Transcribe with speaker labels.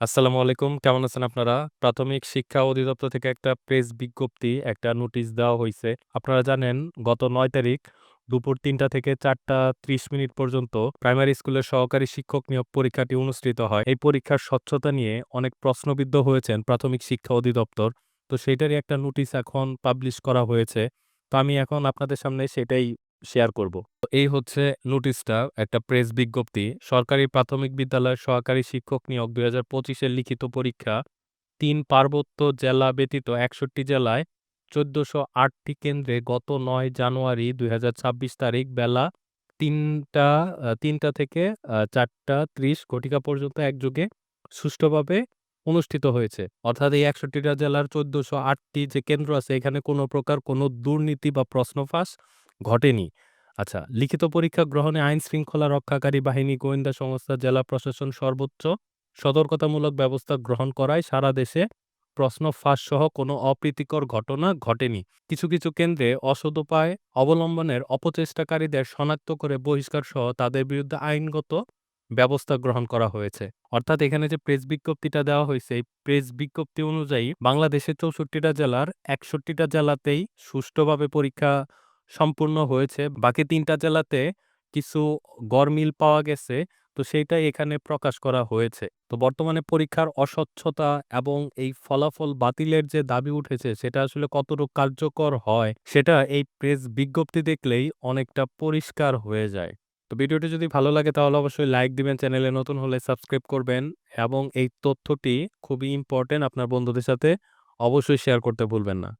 Speaker 1: আসসালামু আলাইকুম। কেমন আছেন আপনারা? প্রাথমিক শিক্ষা অধিদপ্তর থেকে একটা প্রেস বিজ্ঞপ্তি, একটা নোটিশ দেওয়া হইছে। আপনারা জানেন গত নয় তারিখ দুপুর তিনটা থেকে ৪টা ৩০ মিনিট পর্যন্ত প্রাইমারি স্কুলের সহকারী শিক্ষক নিয়োগ পরীক্ষাটি অনুষ্ঠিত হয়। এই পরীক্ষার স্বচ্ছতা নিয়ে অনেক প্রশ্নবিদ্ধ হয়েছেন প্রাথমিক শিক্ষা অধিদপ্তর। তো সেইটারই একটা নোটিশ এখন পাবলিশ করা হয়েছে। তো আমি এখন আপনাদের সামনে সেটাই শেয়ার করব। এই হচ্ছে নোটিশটা, একটা প্রেস বিজ্ঞপ্তি। সরকারি প্রাথমিক বিদ্যালয়ের সহকারী শিক্ষক নিয়োগ ২০২৫ এর লিখিত পরীক্ষা তিন পার্বত্য জেলা ব্যতীত ৬১ জেলায় ১৪০৮টি কেন্দ্রে গত নয় জানুয়ারি ২০২৬ তারিখ বেলা তিনটা তিনটা থেকে চারটা ৪টা ৩০ ঘটিকা পর্যন্ত একযোগে সুষ্ঠুভাবে অনুষ্ঠিত হয়েছে। অর্থাৎ এই ৬১টা জেলার ১৪০৮টি যে কেন্দ্র আছে এখানে কোনো প্রকার কোনো দুর্নীতি বা প্রশ্ন ফাঁস ঘটেনি। আচ্ছা, লিখিত পরীক্ষা গ্রহণে আইন শৃঙ্খলা রক্ষাকারী বাহিনী, গোয়েন্দা সংস্থা, জেলা প্রশাসন সর্বোচ্চ সতর্কতামূলক ব্যবস্থা গ্রহণ করায় সারা দেশে প্রশ্ন ফাঁস সহ কোনো অপ্রীতিকর ঘটনা ঘটেনি। কিছু, কিছু কেন্দ্রে অসৎ উপায় অবলম্বনের অপচেষ্টাকারীদের শনাক্ত করে বহিষ্কার সহ তাদের বিরুদ্ধে আইনগত ব্যবস্থা গ্রহণ করা হয়েছে। অর্থাৎ এখানে যে প্রেস বিজ্ঞপ্তিটা দেওয়া হয়েছে এই প্রেস বিজ্ঞপ্তি অনুযায়ী বাংলাদেশের ৬৪টা জেলার ৬১টা জেলাতেই সুষ্ঠুভাবে পরীক্ষা সম্পূর্ণ হয়েছে। বাকি তিনটা জেলাতে কিছু গড়মিল পাওয়া গেছে। তো সেইটাই এখানে প্রকাশ করা হয়েছে। তো বর্তমানে পরীক্ষার অস্বচ্ছতা এবং এই ফলাফল বাতিলের যে দাবি উঠেছে সেটা আসলে কতটুকু কার্যকর হয় সেটা এই প্রেস বিজ্ঞপ্তি দেখলেই অনেকটা পরিষ্কার হয়ে যায়। তো ভিডিওটি যদি ভালো লাগে তাহলে অবশ্যই লাইক দিবেন, চ্যানেলে নতুন হলে সাবস্ক্রাইব করবেন এবং এই তথ্যটি খুবই ইম্পোর্টেন্ট আপনার বন্ধুদের সাথে অবশ্যই শেয়ার করতে ভুলবেন না।